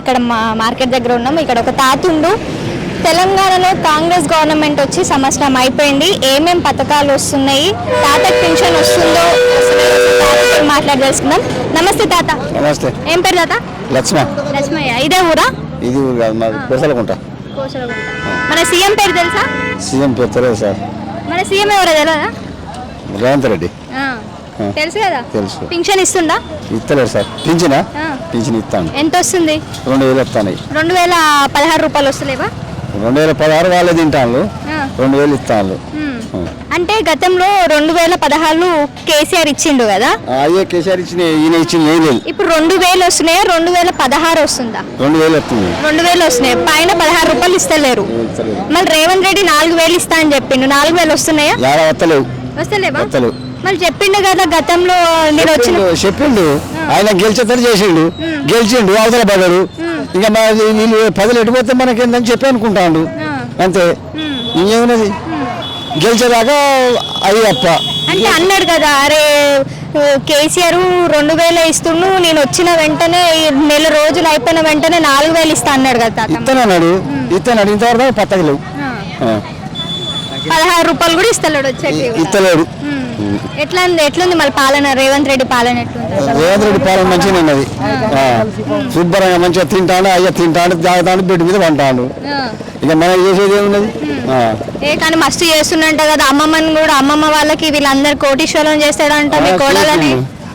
ఇక్కడ మా మార్కెట్ దగ్గర ఉన్నాం. ఇక్కడ ఒక తాతుండు తెలంగాణలో కాంగ్రెస్ గవర్నమెంట్ వచ్చి సంవత్సరం అయిపోయింది. ఏమేం పథకాలు వస్తున్నాయి? తాతకి పెన్షన్ వస్తుందో మాట్లాడి తెలుసుకుందాం నమస్తే తాత. నమస్తే. ఏం పేరు తాత? లక్ష్మ. లక్ష్మయ్య. ఇదే ఊరా? ఇది ఊరు కాదు మాది పెసలకుంట మన సీఎం పేరు తెలుసా? సీఎం పేరు తెలియదు సార్. మన సీఎం ఎవరో తెలియదా రేవంత్ రెడ్డి. తెలుసు కదా? తెలుసు. పింఛన్ ఇస్తుందా? ఇస్తలేరు సార్. పింఛనా. పింఛన్ ఇస్తాను. ఎంత వస్తుంది రెండు వేలు వస్తాయి రెండు వేల పదహారు రూపాయలు వస్తలేవా? రెండు వేల పదహారు వాళ్ళే తింటాను. రెండు వేలు ఇస్తాను. అంటే గతంలో రెండు వేల పదహారులో కేసీఆర్ ఇచ్చిండు కదా? అయ్యే కేసీఆర్ ఇచ్చిన ఈయన ఇచ్చిన ఏం లేదు. ఇప్పుడు రెండు వేలు వస్తున్నాయా? రెండు వేల పదహారు వస్తుందా? రెండు వేలు వస్తుంది రెండు వేలు వస్తున్నాయి? పైన పదహారు రూపాయలు ఇస్తలేరు. మళ్ళీ రేవంత్ రెడ్డి నాలుగు వేలు ఇస్తా అని చెప్పిండు. నాలుగు వేలు వస్తున్నాయా? వస్తలేవు వస్తలేవా? వస్తలేవు మళ్ళీ చెప్పిండు కదా గతంలో నేను వచ్చిన చెప్పిండు. ఆయన గెలిచేతను చేసిండు. గెలిచిండు అవతల పడ్డాడు. ఇంకా మా వీళ్ళు పదులు ఎటుపోతే మనకేందని చెప్పి అనుకుంటాడు. అంతే. ఇంకేమున్నది? గెలిచేదాకా అయ్యప్ప. అంటే అన్నాడు కదా అరే కేసీఆర్ రెండు వేలు ఇస్తుండు నేను వచ్చిన వెంటనే నెల రోజులు అయిపోయిన వెంటనే నాలుగు వేలు ఇస్తా అన్నాడు కదా ఇస్తానన్నాడు ఇస్తానన్నాడు ఇంతవరకు పత్తకి లేవు ఆ. పదహారు రూపాయలు కూడా ఇస్తలేడు వచ్చేటి ఇస్తలేడు ఎట్లా ఉంది ఎట్లుంది మళ్ళీ పాలన? రేవంత్ రెడ్డి పాలన రేవంత్ రెడ్డి పాలన మంచిగా ఉన్నది. శుభ్రంగా మంచిగా తింటాడు అయ్యా తింటాడు తాగుతాడు బెడ్ మీద పంటాడు. ఇక మనం చేసేది ఏమున్నది. ఏ కానీ మస్తు చేస్తున్నట్ట కదా అమ్మమ్మని కూడా. అమ్మమ్మ వాళ్ళకి వీళ్ళందరు కోటీశ్వరం చేస్తాడంట మీ కోడలని.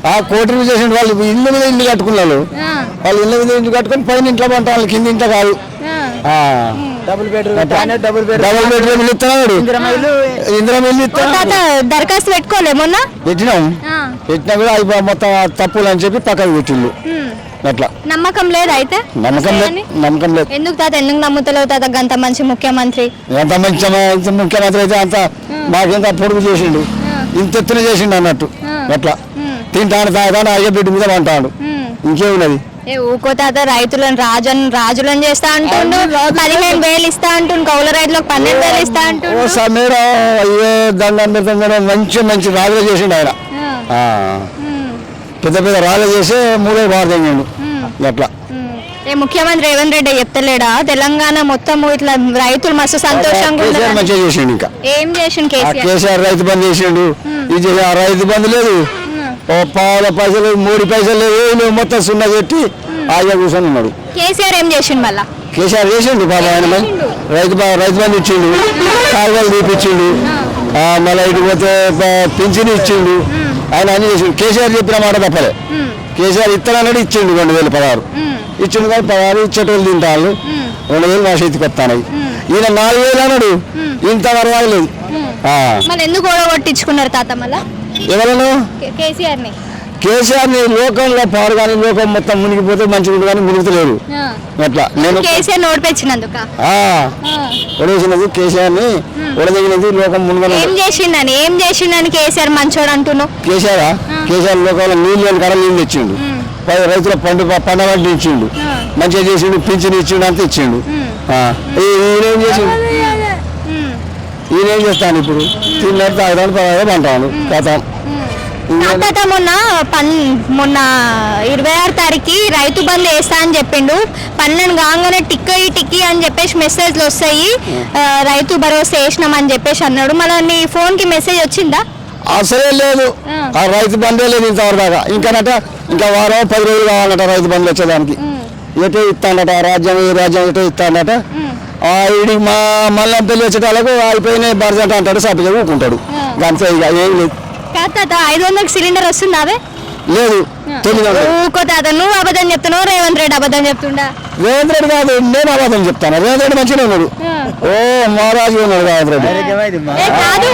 ఆ కోటరీ చేసిన వాళ్ళు ఇల్లు మీద ఇల్లు కట్టుకున్నారు. వాళ్ళు ఇల్లు మీద ఇల్లు కట్టుకొని పైన ఇంట్లో పంట వాళ్ళు కింద ఇంట్లో కాదు. ఆ. డబుల్ బెడ్రూమ్ డబుల్ బెడ్రూమ్ ఇల్లు ఇస్తున్నాడు ఇల్లు దరఖాస్తు పెట్టుకోలే మొన్న? పెట్టినాం. పెట్టినా కూడా అవి మొత్తం తప్పులు అని చెప్పి పక్కకు పెట్టిండు. అట్లా. నమ్మకం లేదా అయితే? నమ్మకం లేదు? నమ్మకం లేదు. ఎందుకు తాత ఎందుకు నమ్ముతలేవు తాత? గంత మంచి ముఖ్యమంత్రి. ఎంత మంచి ముఖ్యమంత్రి అయితే అంత మాకెంత పొడుగు చేసిండు. ఇంత ఎత్తున చేసిండు అన్నట్టు. అట్లా. తింటాను తాగుతాను అయ్య బిడ్డ మీద ఉమ్. ఇంకేమున్నది? ఏ ఊకో తాత రైతులను రాజన్ రాజులను చేస్తా అంటుండు పదిహేను వేలు ఇస్తా అంటుండు కౌల రైతులకు పన్నెండు వేలు ఇస్తా ఓ అంటుండు సమీర అయ్యే దండం మంచి మంచి రాజులు చేసిండు ఆయన. పెద్ద పెద్ద రాజులు చేసి మూడో భారతంగా అట్లా. ఏ ముఖ్యమంత్రి రేవంత్ రెడ్డి చెప్తలేడా? తెలంగాణ మొత్తం ఇట్లా రైతులు మస్తు సంతోషంగా మంచిగా చేసిండు ఇంకా. ఏం చేసిండు కేసీఆర్? రైతు బంధు చేసిండు. ఇది రైతు బంధు లేదు. పావుల పైసలు మూడు పైసలు లేవు ఏం లేవు మొత్తం సున్నా పెట్టి ఆగా కూర్చొని ఉన్నాడు. కేసీఆర్ ఏం చేసిండు మళ్ళా? కేసీఆర్ చేసిండు బాబా ఆయన. రైతు రైతు బంధు ఇచ్చిండు కాలువలు తీపిచ్చిండు మళ్ళీ ఇటు పోతే పింఛన్ ఇచ్చిండు. ఆయన అన్ని చేసిండు. కేసీఆర్ చెప్పిన మాట తప్పలే. కేసీఆర్ ఇస్తానన్నాడు ఇచ్చిండు రెండు వేల పదహారు. ఇచ్చిండు కానీ పదహారు ఇచ్చేటోళ్ళు తింటాను రెండు వేలు మా చేతికి వస్తాయి ఈయన నాలుగు వేలు అన్నాడు. ఆ. మళ్ళీ ఎందుకు ఓడగొట్టించుకున్నారు తాత మళ్ళా? ఎవరను కేసీఆర్ని లోకంలో పాడు కానీ లోకం మొత్తం మునిగిపోతే మంచిగా ఉంటుంది కానీ మునుగుతలేరు అట్లా. నేను కేసీఆర్ కేసీఆర్ని ఒడదగినది లోకం మునుగన ఏం చేసిండని ఏం చేసిండని కేసీఆర్ మంచోడు అంటున్నావు? కేసీఆర్? కేసీఆర్ లోకంలో నీళ్ళు లేని కాడ నీళ్ళు ఇచ్చిండు రైతుల పండు పంట పంట ఇచ్చిండు. మంచిగా చేసిండు పింఛన్ ఇచ్చిండు అంత ఇచ్చిండు. ఈయనేం చేసిండు? ఈయనేం చేస్తాను ఇప్పుడు? తిన్నాడు తాగడానికి అంటాను కథ. మొన్న పన్ మొన్న ఇరవై ఆరు తారీఖు రైతు బంద్ వేస్తా అని చెప్పిండు. పన్నెండు కాగానే టిక్కీ టిక్కీ అని చెప్పేసి మెసేజ్లు వస్తాయి. రైతు భరోసా వేసినామని చెప్పేసి అన్నాడు. మన నీ ఫోన్కి మెసేజ్ వచ్చిందా? అసలే లేదు. ఆ. రైతు బందే లేదు ఇంతవరకు దాకా ఇంకానట ఇంకా వారం పది రోజులు కావాలట రైతు బంధు వచ్చేదానికి. ఎటో ఇస్తాడట? రాజ్యం ఈ రాజ్యం ఎటో ఇస్తాడట? ఈడికి మా మళ్ళీ పెళ్ళి వచ్చేటాలకు అయిపోయిన బర్జంట అంటాడు సభ్యుగా ఊకుంటాడు అంతే ఇక ఏం లేదు. ఐదు వందలకి సిలిండర్ వస్తుందావే లేదు. తొమ్మిది వందలు. ఊకో తాత నువ్వు అబద్ధం చెప్తున్నావు రేవంత్ రెడ్డి అబద్ధం చెప్తుండా? రేవంత్ రెడ్డి కాదు నేను అబద్ధం చెప్తాను. రేవంత్ రెడ్డి మంచిగా ఉన్నాడు. ఓ మహారాజు ఉన్నాడు రేవంత్ రెడ్డి. కాదు.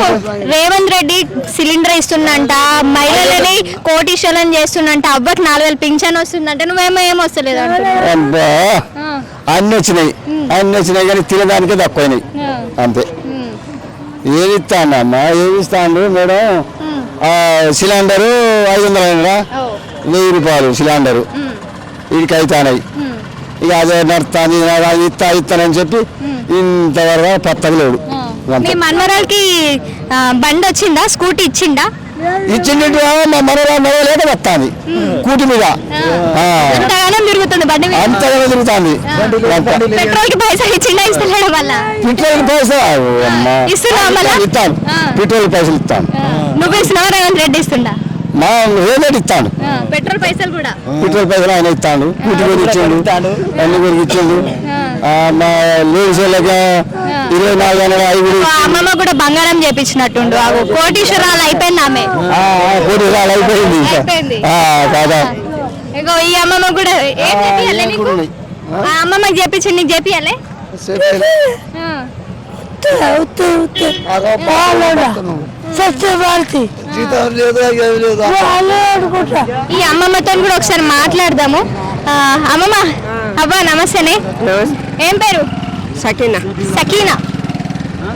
రేవంత్ రెడ్డి సిలిండర్ ఇస్తుందంట మహిళలని కోటీశ్వరం చేస్తుందంట అవ్వకి నాలుగు వేలు పింఛన్ వస్తుందంట నువ్వేమో ఏం వస్తలేదు. అబ్బా అన్ని వచ్చినాయి. అన్ని వచ్చినాయి కానీ తినడానికే తక్కువైనాయి. అంతే. ఏది ఇస్తాను మేడం? సిలిండరు ఐదు వందలు వెయ్యి రూపాయలు సిలిండరు. వీడికి అవుతానాయి ఇక అదే నడుస్తాను అది ఇస్తా ఇస్తానని చెప్పి ఇంతవరకు పత్తగలేడు ఆ. అంతే. మీ మనవరాలకి బండి వచ్చిందా? స్కూటీ ఇచ్చిందా ఇచ్చిండు మా మనలో నడవలేక వస్తాంది. కూటి మీద. ఆ. అంతగానం తిరుగుతుంది. పెట్రోల్ పైసలు? ఇస్తాను. పెట్రోల్ పైసలు ఇస్తాను. నువ్వు ఇస్తున్నావా రేవంత్ రెడ్డి ఇస్తుండా? మా ఏదైనా ఇస్తాను పెట్రోల్ పైసలు కూడా. పెట్రోల్ పైసలు ఆయన ఇస్తాను కూటి కూడా ఇచ్చిండు. ఇస్తాడు. అన్ని కూడా ఇచ్చిండు. మా లేడీస్ వాళ్ళకి ఇరవై నాలుగు వందల ఐదు అమ్మమ్మ కూడా బంగారం చేపించినట్టుండు. ఆ కోటీశ్వరాలు అయిపోయింది ఆమె? కోటి రాళ్ళు అయిపోయింది కాదా. ఇగో ఈ అమ్మమ్మ కూడా ఏం చేపియాలి నీకు? ఆ అమ్మమ్మకి చేపించి జీతం లేదు లేదు? ఈ అమ్మమ్మతో కూడా ఒకసారి మాట్లాడదాము. ఆ, అమ్మమ్మ అవ్వ నమస్తేనే. ఏం పేరు? సకినా. సకీనా.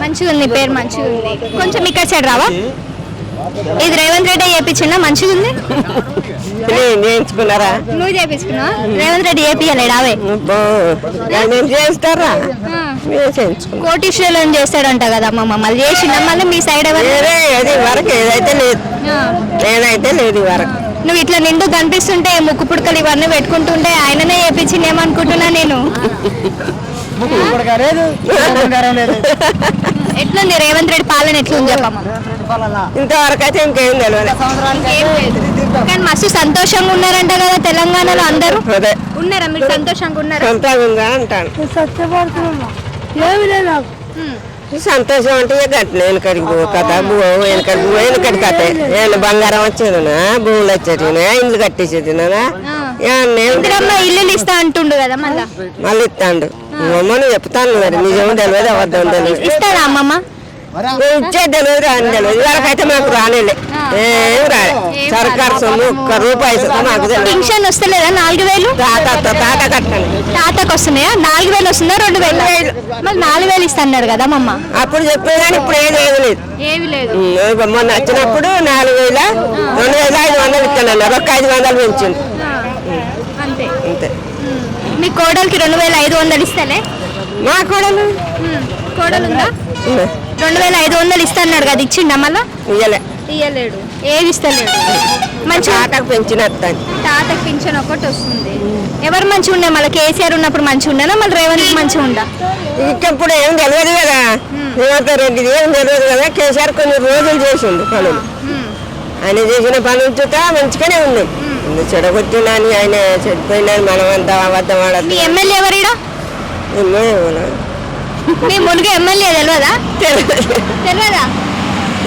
మంచిగా ఉంది పేరు మంచిగా ఉంది కొంచెం ఇక్కడ సైడ్ రావా? ఇది రేవంత్ రెడ్డి చేపించిందా? మంచిగా ఉంది నేను చేయించుకున్నారా నువ్వు చేపించుకున్నావా? రేవంత్ రెడ్డి చేపియలేడు అవే చేస్తారా? కోటీశ్వరులను చేస్తాడంట కదా అమ్మమ్మ మళ్ళీ చేసిందా మళ్ళీ మీ సైడ్ అది వరకు ఏదైతే లేదు. నేనైతే లేదు వరకు. నువ్వు ఇట్లా నిండు కనిపిస్తుంటే ముక్కు పుడకలు ఇవన్నీ పెట్టుకుంటుంటే ఆయననే చేపించింది ఏమనుకుంటున్నా నేను లేదు లేదు. ఎట్లుంది రేవంత్ రెడ్డి పాలన ఎట్లుంది చెప్పమ్మ ఇంతవరకు అయితే ఇంకేం తెలియదు. కానీ మస్తు సంతోషంగా ఉన్నారంట కదా తెలంగాణలో అందరూ. అదే. ఉన్నారా? మీరు సంతోషంగా ఉన్నారా? అంటాను. సంతోషం అంటే గట్ల వెనకడికి పో కథ భూ వెనకడి భూ వెనకడి కథ. నేను బంగారం వచ్చేదినా? భూములు వచ్చేటినా? ఇండ్లు కట్టేసేదినా? ఇల్లులు ఇస్తా అంటుండు కదా మళ్ళా. మళ్ళీ ఇస్తాడు. అమ్మను చెప్తాను మరి నిజం తెలియదు అబద్ధం తెలియదు ఇస్తాడా అమ్మమ్మ? ఇచ్చే తెలియదు రాని తెలియదు ఇవరకైతే మాకు రానేలే. ఏం రాలే సర్కారు సొమ్ము ఒక్క రూపాయి మాకు పింఛన్ వస్తలేదా? నాలుగు వేలు? తాత తాత కట్టండి. తాతకు వస్తున్నాయా? నాలుగు వేలు వస్తుందా? రెండు వేలు? మళ్ళీ నాలుగు వేలు ఇస్తా అన్నాడు కదా అమ్మమ్మ. అప్పుడు చెప్పే కానీ ఇప్పుడు ఏది ఏది లేదు. ఏమి లేదు మొన్న వచ్చినప్పుడు నాలుగు వేల రెండు వేల ఐదు వందలు ఇస్తానన్నారు ఒక్క ఐదు వందలు పెంచింది మీ కోడలికి రెండు వేల ఐదు వందలు ఇస్తానే మా కోడలు? కోడలు ఉందా రెండు వేల ఐదు వందలు ఇస్తా అన్నాడు కదా ఇచ్చిండా మళ్ళా? ఇయ్యలే. ఇయ్యలేడు. ఏది ఇస్తలేడు? మంచి తాతకు పెంచిన తాతకి పింఛన్ ఒకటి వస్తుంది. ఎవరు మంచిగా ఉండే? మళ్ళీ కేసీఆర్ ఉన్నప్పుడు మంచిగా ఉండనా? మళ్ళీ రేవంత్ మంచిగా ఉందా? ఇంకెప్పుడు ఏం తెలియదు కదా. రేవంత్ రెడ్డిది ఏం తెలియదు కదా. కేసీఆర్ కొన్ని రోజులు చేసిండు పనులు. ఆయన చేసిన పనులు చుట్టా మంచిగానే ఉంది. చెడగొట్టినని ఆయన చెడిపోయినని మనం అంతా అబద్ధం మీ ఆడద్దు ఎమ్మెల్యే ఎవరిడా మీ ములుగు ఎమ్మెల్యే తెలియదా తెలియదా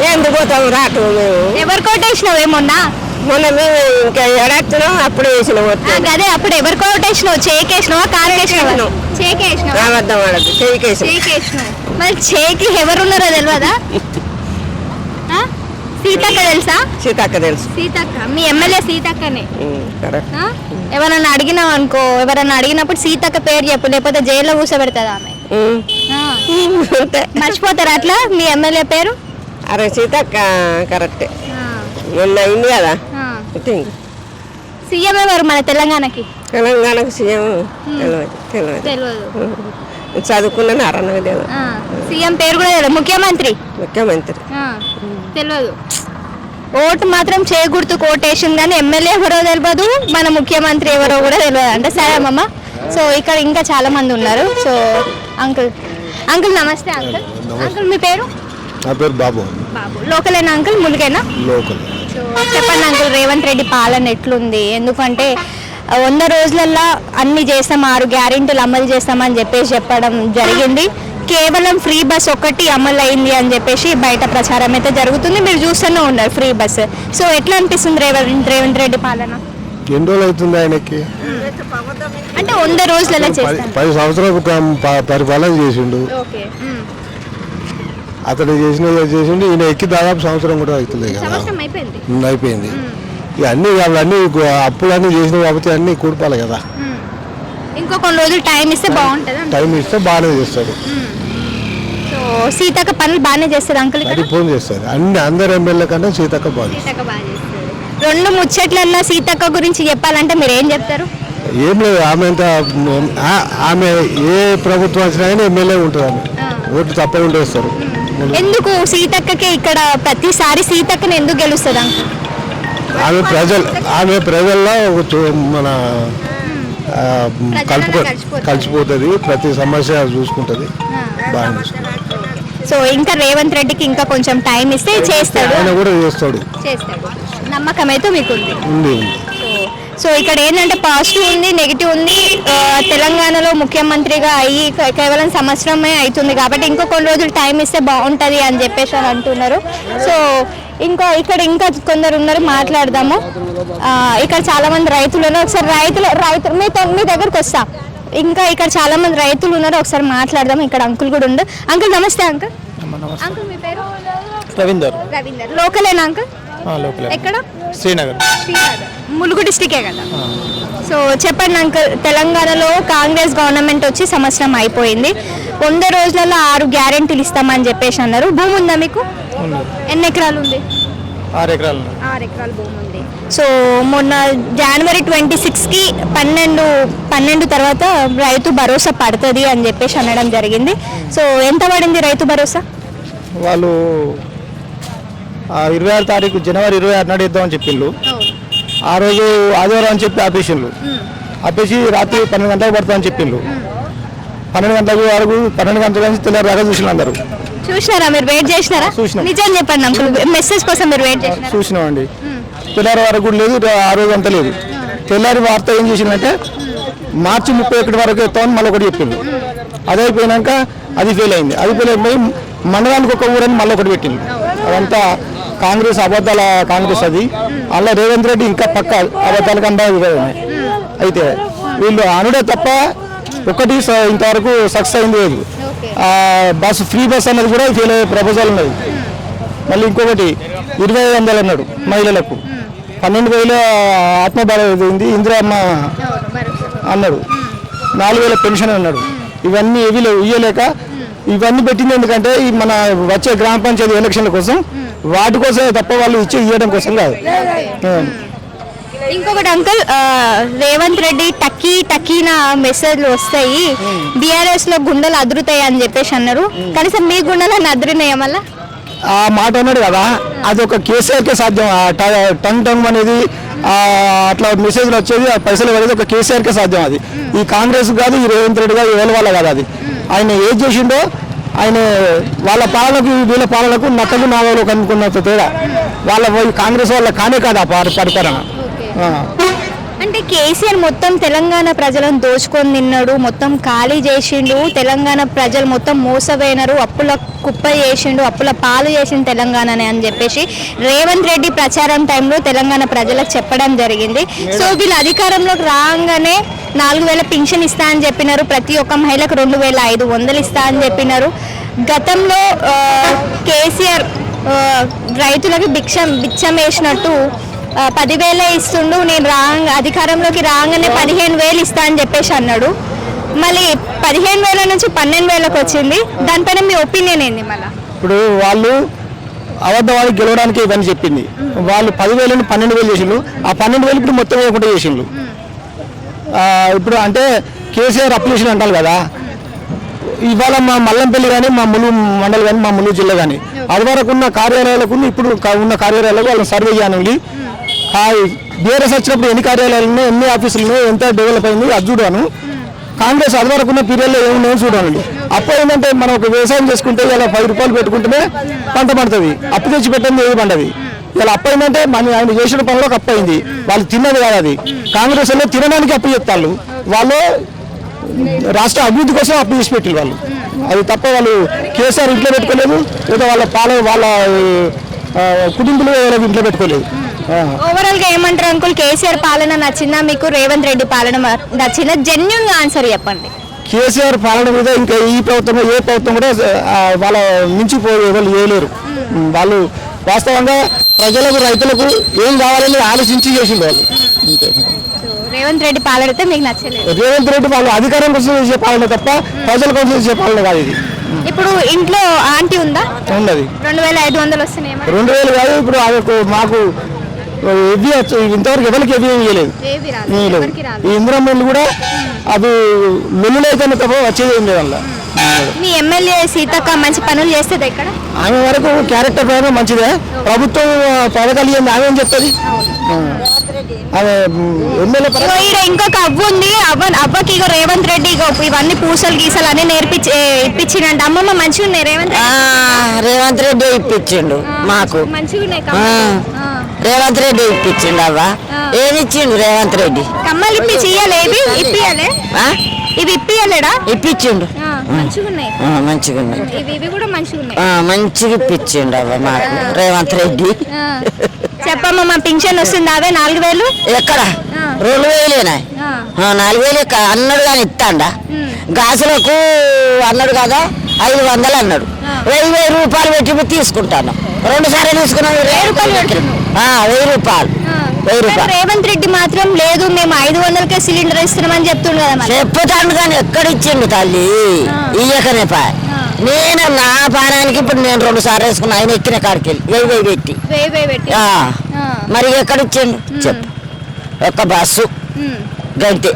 ఎందుకు పోతాం? రాటు మేము. ఎవరు కోటేసినావు ఏమన్నా మొన్న? మేము ఇంకా ఎడచ్చినాం అప్పుడు వేసిన ఆ, గదే అప్పుడు ఎవరు కోటేసినావు? చేకేసినావా? కారేసినావా చేకేసినావు. చేకేసినావా? అబద్ధం ఆడద్దు. చెయ్యికేసిన చేకేసినావు. మరి చేకి ఎవరున్నారో తెలియదా? సీతక్క తెలుసా? సీతక్క తెలుసు. సీతక్క. మీ ఎమ్మెల్యే సీతక్కనే? ఎవరన్నా అడిగినావు అనుకో ఎవరన్నా అడిగినప్పుడు సీతక్క పేరు చెప్పు లేకపోతే జైల్లో కూర్చోబెడుతుంది ఆమె? మర్చిపోతారా అట్లా మీ ఎమ్మెల్యే పేరు? అరే సీతక్క కరెక్టే. మొన్న అయింది కదా? సీఎం ఎవరు మన తెలంగాణకి? తెలంగాణకు సీఎం తెలియదు తెలియదు తెలియదు చదువుకున్న నారాయణ దేవ ఆ. సీఎం పేరు కూడా తెలియదు ముఖ్యమంత్రి? ముఖ్యమంత్రి. తెలియదు ఓటు మాత్రం చేయకూడదు కోటేషన్ కానీ ఎమ్మెల్యే ఎవరో తెలియదు మన ముఖ్యమంత్రి ఎవరో కూడా తెలియదు అంటే సరే అమ్మమ్మ. సో ఇక్కడ ఇంకా చాలా మంది ఉన్నారు. సో అంకుల్ అంకుల్ నమస్తే అంకుల్. అంకుల్ మీ పేరు? నా పేరు బాబు బాబు. లోకలేనా అంకుల్? ములుగేనా లోకల్. సో చెప్పండి అంకుల్ రేవంత్ రెడ్డి పాలన ఎట్లుంది? ఎందుకంటే వంద రోజులల్లో అన్ని చేస్తాం ఆరు గ్యారెంటీలు అమలు చేస్తామని చెప్పేసి చెప్పడం జరిగింది. కేవలం ఫ్రీ బస్ ఒక్కటి అమలు అయింది అని చెప్పేసి బయట ప్రచారం అయితే జరుగుతుంది. మీరు చూస్తూనే ఉన్నారు ఫ్రీ బస్. సో ఎట్లా అనిపిస్తుంది రేవంత్ రేవంత్ రెడ్డి పాలన? ఎన్ని రోజులు అవుతుంది ఆయనకి? అంటే వంద రోజులలో పది చేస్తాను. పది సంవత్సరాలు ప- ప- పరిపాలన చేసిండు. అతను చేసిన చేసిండు. ఈయన ఎక్కి దాదాపు సంవత్సరం కూడా అవుతుంది కదా. అయిపోయింది. ఇక అన్ని అవన్నీ అప్పులన్నీ చేసిన కాబట్టి అన్ని కూడిపాలి కదా. ఇంకో కొన్ని రోజులు టైం ఇస్తే బాగుంటుంది. టైం ఇస్తే బాగానే చేస్తాడు. సీతక్క పనులు బాగానే చేస్తారు అంకుల్ ఇక్కడ? ఫోన్ చేస్తాడు అన్ని అందరు ఎమ్మెల్యే కన్నా సీతక్క బాగా సీతక్క బాగా చేస్తారు. రెండు ముచ్చట్లన్నా సీతక్క గురించి చెప్పాలంటే మీరు ఏం చెప్తారు? ఏం లేదు ఆమె అంత ఆమె ఏ ప్రభుత్వం వచ్చినా కానీ ఎమ్మెల్యే ఉంటుంది ఆమె. ఓట్లు తప్పకుండా వేస్తారు ఎందుకు సీతక్కకే ఇక్కడ ప్రతిసారి సీతక్కని ఎందుకు గెలుస్తుంది అంకుల్? ఆమె ప్రజలు ఆమె ప్రజల్లో మన కలిసిపోతుంది. కలిసిపోతుంది. ప్రతి సమస్య చూసుకుంటుంది. బాగా చూసుకుంటుంది. సో ఇంకా రేవంత్ రెడ్డికి ఇంకా కొంచెం టైం ఇస్తే చేస్తాడు. ఆయన కూడా చేస్తాడు. చేస్తాడు. నమ్మకం అయితే మీకు ఉంది. సో ఇక్కడ ఏంటంటే పాజిటివ్ ఉంది నెగిటివ్ ఉంది. తెలంగాణలో ముఖ్యమంత్రిగా అయ్యి కేవలం సంవత్సరమే అవుతుంది కాబట్టి ఇంకో కొన్ని రోజులు టైం ఇస్తే బాగుంటుంది అని చెప్పేసి అని అంటున్నారు. సో ఇంకా ఇక్కడ ఇంకా కొందరు ఉన్నారు మాట్లాడదాము. ఇక్కడ చాలా మంది రైతులు ఉన్నారు. ఒకసారి రైతులు రైతులు మీ మీ దగ్గరకు వస్తా. ఇంకా ఇక్కడ చాలా మంది రైతులు ఉన్నారు. ఒకసారి మాట్లాడదాం. ఇక్కడ అంకుల్ కూడా ఉండు. అంకుల్ నమస్తే అంకుల్. అంకుల్ మీ పేరు? రవీందర్. రవీందర్. లోకలేనా అంకుల్? ఎక్కడ? శ్రీనగర్. ములుగు డిస్టికే కదా. సో చెప్పండి అంకుల్. తెలంగాణలో కాంగ్రెస్ గవర్నమెంట్ వచ్చి సంవత్సరం అయిపోయింది. వంద రోజులలో ఆరు గ్యారెంటీలు ఇస్తామని చెప్పేసి అన్నారు. భూమి ఉందా. మీకు ఎన్ని ఎకరాలు ఉంది? ఆరు ఎకరాలు ఆరు ఎకరాల భూమి సో మొన్న జనవరి ట్వంటీ సిక్స్కి పన్నెండు పన్నెండు తర్వాత రైతు భరోసా పడుతుంది అని చెప్పేసి అనడం జరిగింది. సో ఎంత పడింది రైతు భరోసా? వాళ్ళు ఇరవై ఆరు తారీఖు జనవరి ఇరవై ఆరు నాడు ఇద్దామని చెప్పిండ్రు ఆ రోజు ఆదివారం అని చెప్పి ఆపేసిండ్రు ఆపేసి రాత్రి పన్నెండు గంటలకు పడుతుందని చెప్పిండ్రు పన్నెండు గంటలకు వరకు పన్నెండు గంటల నుంచి తెల్లారి దాకా చూసిన అందరు. చూసినారా? మీరు వెయిట్ చేసినారా? చూసినాం. నిజం చెప్పండి అంకుల్ మెసేజ్ కోసం మీరు వెయిట్ చేసినారా? చూసినామండి. తెల్లారి వరకు కూడా లేదు ఆ రోజు అంతా లేదు. తెల్లారి వార్త ఏం చేసిందంటే మార్చి ముప్పై ఒకటి వరకు ఇస్తామని మళ్ళీ ఒకటి చెప్పిండు. అది అయిపోయినాక అది ఫెయిల్ అయింది. అది ఫెయిల్ అయిపోయి మండలానికి ఒక ఊరని మళ్ళీ ఒకటి పెట్టింది అదంతా కాంగ్రెస్ అబద్ధాల కాంగ్రెస్ అది. అలా రేవంత్ రెడ్డి ఇంకా పక్క అబద్ధాలకు అందా అయితే వీళ్ళు అనుడే తప్ప ఒకటి స- ఇంతవరకు సక్సెస్ అయింది లేదు. బస్సు ఫ్రీ బస్ అన్నది కూడా ఫెయిల్ అయ్యే ప్రపోజల్ ఉన్నది. మళ్ళీ ఇంకొకటి ఇరవై ఐదు వందలు అన్నాడు మహిళలకు. పన్నెండు వేల ఆత్మభారత ఉంది ఇందిరమ్మ అన్నాడు. నాలుగు వేల పెన్షన్ అన్నాడు. ఇవన్నీ ఏవి లేవు. ఇయ్యలేక ఇవన్నీ పెట్టింది ఎందుకంటే ఈ మన వచ్చే గ్రామ పంచాయతీ ఎలక్షన్ల కోసం వాటి కోసమే తప్ప వాళ్ళు ఇచ్చి ఇవ్వడం కోసం కాదు. ఇంకొకటి అంకుల్ రేవంత్ రెడ్డి టక్కీ టక్కీన మెసేజ్లు వస్తాయి. బీఆర్ఎస్లో గుండెలు అదురుతాయి అని చెప్పేసి అన్నారు. కనీసం మీ గుండెలు అదురున్నాయా మళ్ళా? ఆ మాట అన్నాడు కదా అది ఒక కేసీఆర్కే సాధ్యం. టంగ్ టంగ్ అనేది అట్లా మెసేజ్లు వచ్చేది ఆ పైసలు పడేది ఒక కేసీఆర్కే సాధ్యం అది. ఈ కాంగ్రెస్ కాదు ఈ రేవంత్ రెడ్డి కాదు వీళ్ళ వల్ల కాదు అది. ఆయన ఏం చేసిండో ఆయన వాళ్ళ పాలనకు వీళ్ళ పాలనకు నక్కలు నాగలు కనుక్కున్నంత తేడా. వాళ్ళ కాంగ్రెస్ వాళ్ళ కానే కాదు ఆ పరి- పరిపాలన. ఆ. అంటే కేసీఆర్ మొత్తం తెలంగాణ ప్రజలను దోచుకొని తిన్నాడు మొత్తం ఖాళీ చేసిండు తెలంగాణ ప్రజలు మొత్తం మోసపోయినారు అప్పుల కుప్ప చేసిండు అప్పుల పాలు చేసిండు తెలంగాణనే అని చెప్పేసి రేవంత్ రెడ్డి ప్రచారం టైంలో తెలంగాణ ప్రజలకు చెప్పడం జరిగింది. సో వీళ్ళు అధికారంలోకి రాగానే నాలుగు వేల పింఛన్ ఇస్తా అని చెప్పినారు ప్రతి ఒక్క మహిళకు రెండు వేల ఐదు వందలు ఇస్తా అని చెప్పినారు. గతంలో కేసీఆర్ రైతులకు భిక్షం బిచ్చం వేసినట్టు పదివేలే ఇస్తుండు నేను రాంగ్ అధికారంలోకి రాగానే పదిహేను వేలు ఇస్తా అని చెప్పేసి అన్నాడు. మళ్ళీ పదిహేను వేల నుంచి పన్నెండు వేలకు వచ్చింది. దానిపైన మీ ఒపీనియన్ ఏంది మళ్ళీ? ఇప్పుడు వాళ్ళు అబద్ధవాడికి గెలవడానికి ఇవన్నీ చెప్పింది. వాళ్ళు పదివేలని పన్నెండు వేలు చేసిండ్రు. ఆ పన్నెండు వేలు ఇప్పుడు మొత్తం వేయకుండా చేసిండ్రు. ఇప్పుడు అంటే కేసీఆర్ అప్లికేషన్ అంటారు కదా. ఇవాళ మా మల్లంపల్లి కానీ మా ములు మండలి కానీ మా ములు జిల్లా కానీ అది వరకు ఉన్న కార్యాలయాలకు ఇప్పుడు ఉన్న కార్యాలయాలకు వాళ్ళని సర్వే చేయనుంది బీఆర్ఎస్ వచ్చినప్పుడు ఎన్ని కార్యాలయాలు ఉన్నాయి ఎన్ని ఆఫీసులు ఉన్నాయి ఎంత డెవలప్ అయింది అది చూడాను. కాంగ్రెస్ అదివరకు ఉన్న పీరియడ్లో ఏమున్నాయో చూడాలండి అప్పు ఏంటంటే మనం ఒక వ్యవసాయం చేసుకుంటే ఇలా పది రూపాయలు పెట్టుకుంటేనే పంట పండుతుంది. అప్పు తెచ్చి పెట్టింది ఏది పండది. ఇలా అప్పు అయిందంటే మన ఆయన చేసిన పనులకు అప్పు అయింది. వాళ్ళు తిన్నది కాదు అది. కాంగ్రెస్ వాళ్ళు తినడానికి అప్పు చెప్తారు వాళ్ళు రాష్ట్ర అభివృద్ధి కోసం అప్పు చేసి పెట్టారు వాళ్ళు. అది తప్ప వాళ్ళు కేసీఆర్ ఇంట్లో పెట్టుకోలేదు లేదా వాళ్ళ పాల వాళ్ళ కుటుంబంలో ఇంట్లో పెట్టుకోలేదు. ఓవరాల్గా ఏమంటారు అంకుల్ కేసీఆర్ పాలన నచ్చిందా మీకు? రేవంత్ రెడ్డి పాలన నచ్చిందా? జెన్యున్గా ఆన్సర్ చెప్పండి. కేసీఆర్ పాలన మీద ఇంకా ఈ ప్రభుత్వం ఏ ప్రభుత్వం కూడా వాళ్ళ మించిపోయి ఎవరు చేయలేరు వాళ్ళు వాస్తవంగా ప్రజలకు రైతులకు ఏం కావాలని ఆలోచించి చేసిండు వాళ్ళు. సో రేవంత్ రెడ్డి పాలన అయితే మీకు నచ్చలేదు. రేవంత్ రెడ్డి వాళ్ళు అధికారం కోసం చేసే పాలన తప్ప ప్రజల కోసం చేసే పాలన కాదు ఇది. ఇప్పుడు ఇంట్లో ఆంటీ ఉందా? ఉన్నది రెండు వేల ఐదు వందలు వస్తున్నాయి రెండు వేలు కాదు ఇప్పుడు మాకు ఎవ్వి ఇంతవరకు ఎవరికి ఏవి ఇవ్వలేదు ఈ ఇందిరమ్మలు కూడా అది మిల్లులు అయితే తప్ప వచ్చేది ఏం లేదు అందులో మీ ఎమ్మెల్యే సీతక్క మంచి పనులు చేస్తుంది ఇక్కడ? ఆమె వరకు క్యారెక్టర్ పరంగా మంచిదే. ప్రభుత్వం పథకాలు ఇవ్వండి ఆమె ఏం చెప్తుంది? ఆమె ఎమ్మెల్యే ఇంకొక అవ్వ ఉంది. అవ్వ అవ్వకి ఇగో రేవంత్ రెడ్డి ఇగో ఇవన్నీ పూసలు గీసలు అన్ని నేర్పించి ఇప్పించిండంట. అమ్మమ్మ మంచిగా ఉన్నాయి రేవంత్ రేవంత్ రెడ్డి ఇప్పించిండు మాకు. మంచిగా ఉన్నాయి. రేవంత్ రెడ్డి ఇప్పించిండు అవ్వ ఆ. ఏమి ఇచ్చిండు రేవంత్ రెడ్డి? కమ్మలు ఇప్పించి ఇప్పియాలే? ఇవి ఇప్పియాలేడా ఇప్పించిండు. ఆ, మంచిగా ఇప్పించిండు అవ్వ మాకు రేవంత్ రెడ్డి. చెప్పమ్మా మా పింఛన్ వస్తుంది అవే నాలుగు వేలు? ఎక్కడ. రెండు వేలేనా? నాలుగు వేలు అన్నాడు కానీ ఇస్తాండా ఉమ్. గాజులకు అన్నాడు కదా ఐదు వందలు అన్నాడు. వెయ్యి వెయ్యి రూపాయలు పెట్టి తీసుకుంటాను. రెండు సార్లు తీసుకున్నాం వెయ్యి రూపాయలు. వెయ్యి రూపాయలు. వెయ్యి రూపాయలు. రేవంత్ రెడ్డి మాత్రం లేదు మేము ఐదు వందలకే సిలిండర్ ఇస్తున్నామని చెప్తుండు కదా చెప్పుతాను కానీ ఎక్కడ ఇచ్చిండు తల్లి. ఇయ్యకనే పా. నేను నా పానానికి ఇప్పుడు నేను రెండు సార్లు వేసుకున్నా ఆయన ఎక్కిన కాడికి వెళ్ళి వెయ్యి పెట్టి. మరి ఎక్కడ ఇచ్చిండు చెప్పు. ఒక్క బస్సు. గంటే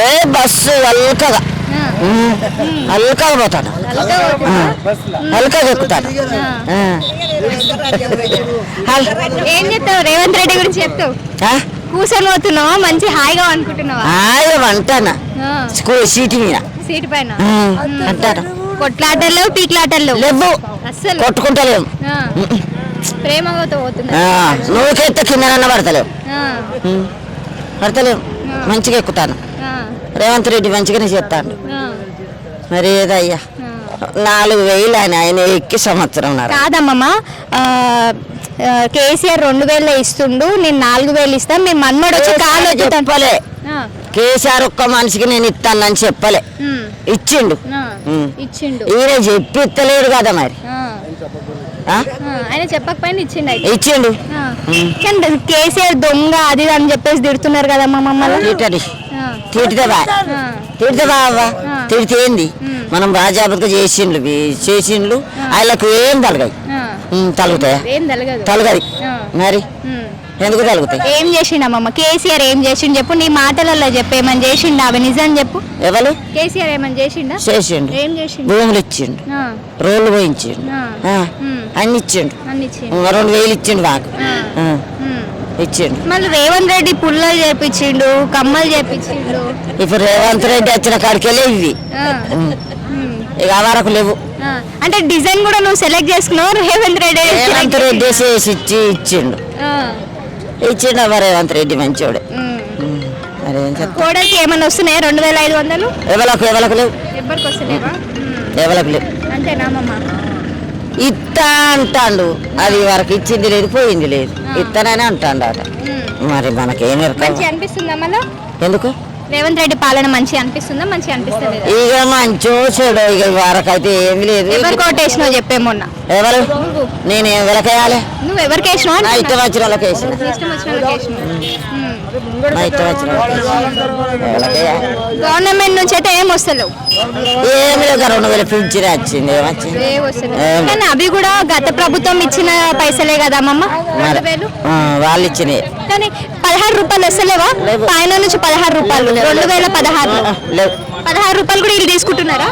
ఏ బస్సు అల్కగా పోతుందా? ఎక్కుతాను ఆ. ఆ. హల్. ఏం చెప్తావు రేవంత్ రెడ్డి గురించి చెప్తావు? కూర్చొని పోతున్నావా మంచి హాయిగా అనుకుంటున్నావా? హాయిగా వంటాను ఆ. స్కూల్ సీటు మీద. సీట్ పైన? అంటాను కొట్లాటలు పీట్లాటలు లేవు అస్సలు. కొట్టుకుంటలేము. ప్రేమతో పోతున్నా. ఆ, నువ్వుకెత్తే కిందనన్న పడతలేవు. పడతలేవు. మంచిగా ఎక్కుతాను. రేవంత్ రెడ్డి మంచిగానే ఆ. మరి ఏదయ్యా. నాలుగు వేలు ఆయన ఆయన ఎక్కి సంవత్సరం కాదమ్మమ్మ కేసీఆర్ రెండు వేలు ఇస్తుండు నేను నాలుగు వేలు ఇస్తాను మీ మన్మడు వచ్చి కాలు చెప్పలే. కేసీఆర్ ఒక్క మనిషికి నేను ఇస్తానని చెప్పలే. ఇచ్చిండు. ఇచ్చిండు. ఈయన చెప్పి ఇస్తలేడు కదా మరి. ఆయన చెప్పకపోయినా ఇచ్చిండు ఇచ్చిండు. కేసీఆర్ దొంగ అది అని చెప్పేసి తిడుతున్నారు కదమ్మా మమ్మల్ని. ఆ. తీటిదవా అవ్వా? ఆ. తిడితే ఏంది? మనం బాజాబుగా చేసిండ్లు చేసిండ్లు వాళ్ళకు ఏం తలగాయి? తలుగుతాయా? తలగదు. మరి. ఎందుకు తలుగుతాయి? ఏం చేసిండమ్మమ్మ కేసీఆర్ ఏం చేసిండు చెప్పు నీ మాటలలో చెప్పు ఏమని చేసిండు? అవి నిజం చెప్పు. ఎవరు? కేసీఆర్ ఏమని చేసిండా? చేసిండు. భూములు ఇచ్చిండు. రోడ్లు పోయించిండు. అన్ని ఇచ్చిండు. రెండు వేలు ఇచ్చిండు ఉమ్. ఇచ్చిండు. మళ్ళీ రేవంత్ రెడ్డి పుల్లలు చేపించిండు కమ్మలు చేపించిండు. ఇప్పుడు రేవంత్ రెడ్డి వచ్చిన కాడికి వెళ్ళే ఇవి. ఇక వరకు లేవు. అంటే డిజైన్ కూడా నువ్వు సెలెక్ట్ చేసుకున్నావు? రేవంత్ రెడ్డి రేవంత్ రెడ్డి చేసి ఇచ్చి ఇచ్చిండు. ఇచ్చిండు అవ్వ రేవంత్ రెడ్డి మంచోడే. కోడలికి ఏమైనా వస్తున్నాయా? రెండు వేల ఐదు వందలు? ఎవలకు ఎవలకు లేవు. ఉమ్. ఎవలకు లేవు. అంతేనా ఇత్తా అంటాడు. అది వరకు ఇచ్చింది లేదు పోయింది లేదు. ఇస్తానని అంటాడు అట. మరి మనకేం మంచి అనిపిస్తుందా మళ్ళా ఎందుకు? రేవంత్ రెడ్డి పాలన మంచి అనిపిస్తుందా? మంచి అనిపిస్తలేదా? ఇక మంచో చెడు ఇక వరకు అయితే ఏమి లేదు. ఎవరు కోటేసినావు చెప్పే మొన్న. ఎవరు? నేను ఎవరికేయాలి నువ్వు ఎవరికి వేసినావు నా ఇష్టం వచ్చిన వాళ్ళకి వేసిన. ఇష్టం వచ్చిన వాళ్ళకి వచ్చిన? గవర్నమెంట్ నుంచి అయితే ఏం వస్తలేవు. ఏమి లేదు రెండు వేల పింఛన్ వచ్చింది. ఏమొచ్చింది. కానీ అవి కూడా గత ప్రభుత్వం ఇచ్చిన పైసలే కదా అమ్మమ్మ? వాళ్ళు ఇచ్చినాయి. కానీ పదహారు రూపాయలు వస్తలేవా? పైన నుంచి పదహారు రూపాయలు రెండు వేల పదహారు. పదహారు రూపాయలు కూడా వీళ్ళు తీసుకుంటున్నారా?